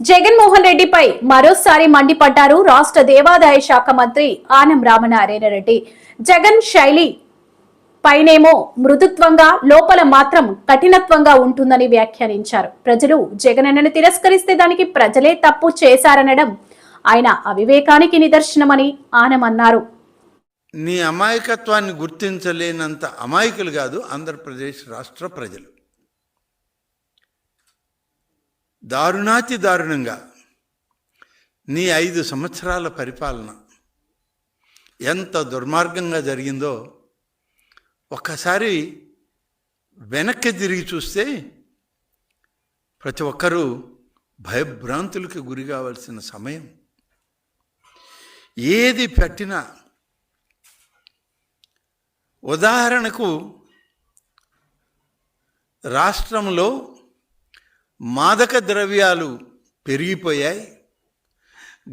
జగన్మోహన్ రెడ్డిపై మరోసారి మండిపడ్డారు రాష్ట్ర దేవాదాయ శాఖ మంత్రి ఆనం రామనారాయణరెడ్డి జగన్ శైలి పైనేమో మృదుత్వంగా లోపల మాత్రం కఠినత్వంగా ఉంటుందని వ్యాఖ్యానించారు. ప్రజలు జగనన్నను తిరస్కరిస్తే దానికి ప్రజలే తప్పు చేశారనడం ఆయన అవివేకానికి నిదర్శనమని ఆనం అన్నారు. నీ అమాయకత్వాన్ని గుర్తించలేనంత అమాయకులు కాదు ఆంధ్రప్రదేశ్ రాష్ట్ర ప్రజలు. దారుణాతి దారుణంగా నీ ఐదు సంవత్సరాల పరిపాలన ఎంత దుర్మార్గంగా జరిగిందో ఒక్కసారి వెనక్కి తిరిగి చూస్తే ప్రతి ఒక్కరూ భయభ్రాంతులకు గురి కావాల్సిన సమయం. ఏది పెట్టినా ఉదాహరణకు రాష్ట్రంలో మాదక ద్రవ్యాలు పెరిగిపోయాయి.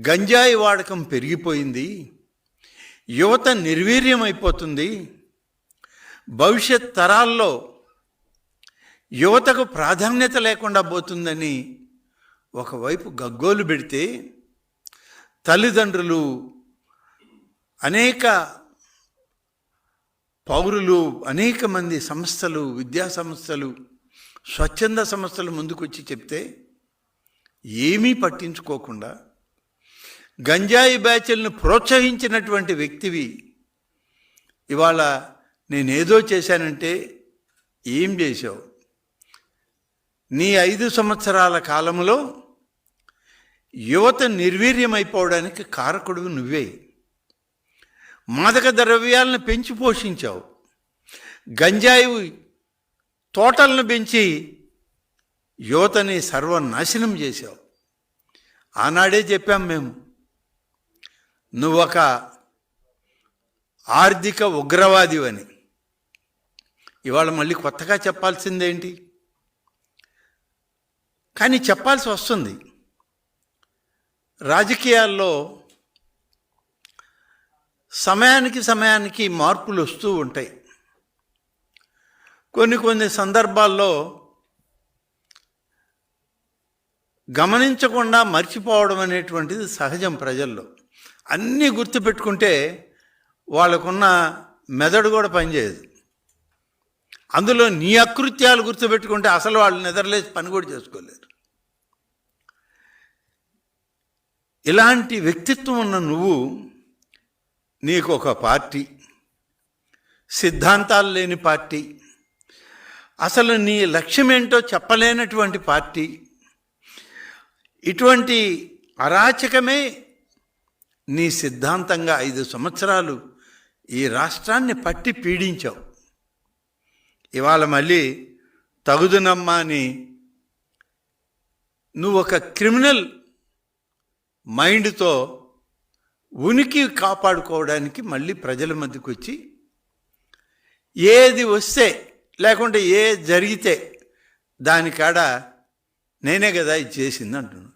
గంజాయి వాడకం పెరిగిపోయింది. యువత నిర్వీర్యమైపోతుంది. భవిష్యత్ తరాల్లో యువతకు ప్రాధాన్యత లేకుండా పోతుందని ఒకవైపు గగ్గోలు పెడితే తల్లిదండ్రులు అనేక పౌరులు అనేక మంది సంస్థలు విద్యా సంస్థలు స్వచ్ఛంద సంస్థలు ముందుకొచ్చి చెప్తే ఏమీ పట్టించుకోకుండా గంజాయి బ్యాచ్లను ప్రోత్సహించినటువంటి వ్యక్తివి ఇవాళ నేనేదో చేశానంటే ఏం చేశావు? నీ ఐదు సంవత్సరాల కాలంలో యువత నిర్వీర్యమైపోవడానికి కారకుడు నువ్వే. మాదక ద్రవ్యాలను పెంచి పోషించావు. గంజాయి తోటలను పెంచి యువతని సర్వనాశనం చేశావు. ఆనాడే చెప్పాం మేము నువ్వొక ఆర్థిక ఉగ్రవాదివని. ఇవాళ మళ్ళీ కొత్తగా చెప్పాల్సిందేంటి? కానీ చెప్పాల్సి వస్తుంది. రాజకీయాల్లో సమయానికి సమయానికి మార్పులు వస్తూ ఉంటాయి. కొన్ని కొన్ని సందర్భాల్లో గమనించకుండా మర్చిపోవడం అనేటువంటిది సహజం ప్రజల్లో. అన్నీ గుర్తుపెట్టుకుంటే వాళ్ళకున్న మెదడు కూడా పనిచేయదు. అందులో నీ అకృత్యాలు గుర్తుపెట్టుకుంటే అసలు వాళ్ళు నిద్రలేసి పని కూడా చేసుకోలేరు. ఇలాంటి వ్యక్తిత్వం ఉన్న నువ్వు నీకు ఒక పార్టీ సిద్ధాంతాలు లేని పార్టీ అసలు నీ లక్ష్యమేంటో చెప్పలేనటువంటి పార్టీ. ఇటువంటి అరాచకమే నీ సిద్ధాంతంగా ఐదు సంవత్సరాలు ఈ రాష్ట్రాన్ని పట్టి పీడించావు. ఇవాళ మళ్ళీ తగుదునమ్మా అని నువ్వు ఒక క్రిమినల్ మైండ్తో ఉనికి కాపాడుకోవడానికి మళ్ళీ ప్రజల మధ్యకు వచ్చి ఏది వస్తే లేకుంటే ఏ జరిగితే దానికాడ నేనే కదా ఇది చేసింది అంటున్నా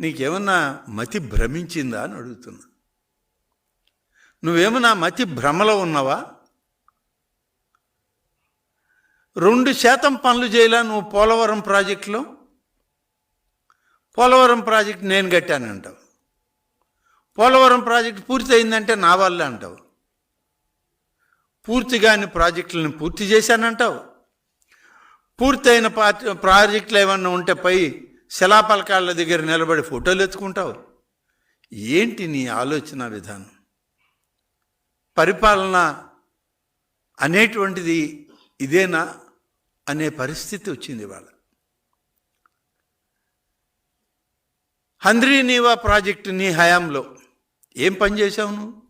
నీకేమన్నా మతి భ్రమించిందా అని అడుగుతున్నా నువ్వేమన్నా మతి భ్రమలో ఉన్నావా? రెండు శాతం పనులు చేయలే నువ్వు పోలవరం ప్రాజెక్టులో? పోలవరం ప్రాజెక్ట్ నేను కట్టానంటావు. పోలవరం ప్రాజెక్ట్ పూర్తయిందంటే నా వల్లే అంటావు. పూర్తిగాని ప్రాజెక్టులను పూర్తి చేశానంటావు. పూర్తయిన పార్టీ ప్రాజెక్టులు ఏమన్నా ఉంటే పై శిలాపలకాళ్ళ దగ్గర నిలబడి ఫోటోలు ఎత్తుకుంటావు. ఏంటి నీ ఆలోచన విధానం? పరిపాలన అనేటువంటిది ఇదేనా అనే పరిస్థితి వచ్చింది వాళ్ళ హంద్రీ నీవా ప్రాజెక్టు నీ హయాంలో ఏం పని చేశావు నువ్వు?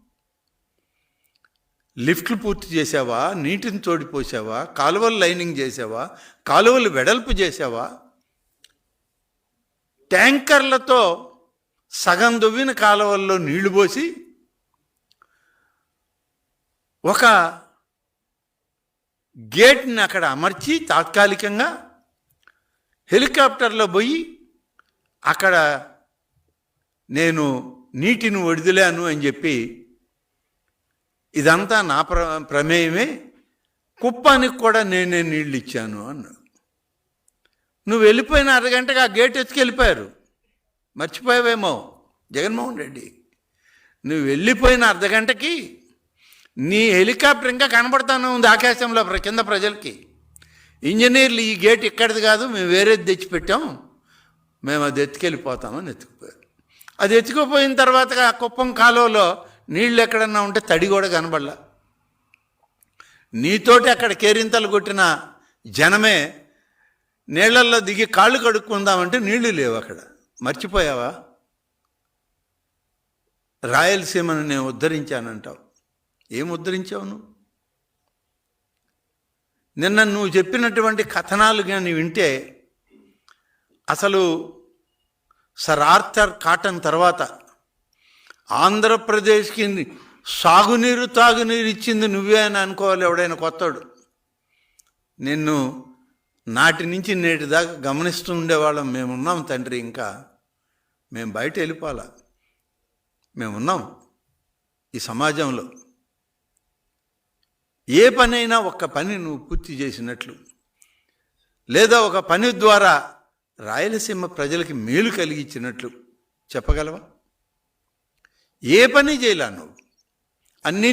లిఫ్ట్లు పూర్తి చేసావా నీటిని తోడిపోసావా కాలువలు లైనింగ్ చేసావా కాలువలు వెడల్పు చేసావా ట్యాంకర్లతో సగం దువ్విన కాలువల్లో నీళ్ళు పోసి ఒక గేట్ని అక్కడ అమర్చి తాత్కాలికంగా హెలికాప్టర్లో పోయి అక్కడ నేను నీటిని వదిలాను అని చెప్పి ఇదంతా నా ప్ర ప్రమేయమే. కుప్పానికి కూడా నేనే నీళ్ళు ఇచ్చాను అన్నాడు నువ్వు వెళ్ళిపోయిన అరగంటగా ఆ గేట్ ఎత్తుకెళ్ళిపోయారు. మర్చిపోయావేమో. జగన్మోహన్ రెడ్డి నువ్వు వెళ్ళిపోయిన అర్ధగంటకి నీ హెలికాప్టర్ ఇంకా కనబడతానే ఉంది ఆకాశంలో ప్ర- కింద ప్రజలకి. ఇంజనీర్లు ఈ గేట్ ఇక్కడిది కాదు మేము వేరేది తెచ్చిపెట్టాం. మేము అది ఎత్తుకెళ్ళిపోతామని ఎత్తుకుపోయారు. అది ఎత్తుకుపోయిన తర్వాత ఆ కుప్పం కాలువలో నీళ్ళు ఎక్కడన్నా ఉంటే తడి కూడా కనబడలా. నీతోటి అక్కడ కేరింతలు కొట్టిన జనమే నీళ్ళల్లో దిగి కాళ్ళు కడుక్కుందామంటే నీళ్ళు లేవు అక్కడ. మర్చిపోయావా? రాయలసీమను నేను ఉద్ధరించానంటావు. ఏం ఉద్ధరించావు నువ్వు? నిన్న నువ్వు చెప్పినటువంటి కథనాలు కానీ వింటే అసలు సర్ ఆర్థర్ కాటన్ తర్వాత ఆంధ్రప్రదేశ్కి సాగునీరు తాగునీరు ఇచ్చింది నువ్వే అని అనుకోవాలి ఎవడైనా కొత్తడు. నిన్ను నాటి నుంచి నేటి దాకా గమనిస్తూ ఉండేవాళ్ళం. మేమున్నాం తండ్రి ఇంకా. మేము బయట వెళ్ళిపోవాలా. మేమున్నాం ఈ సమాజంలో. ఏ పనైనా ఒక్క పని నువ్వు పూర్తి చేసినట్లు. లేదా ఒక పని ద్వారా రాయలసీమ ప్రజలకి మేలు కలిగించినట్లు. చెప్పగలవా? ఏ పని చేయలా నువ్వు అన్నీ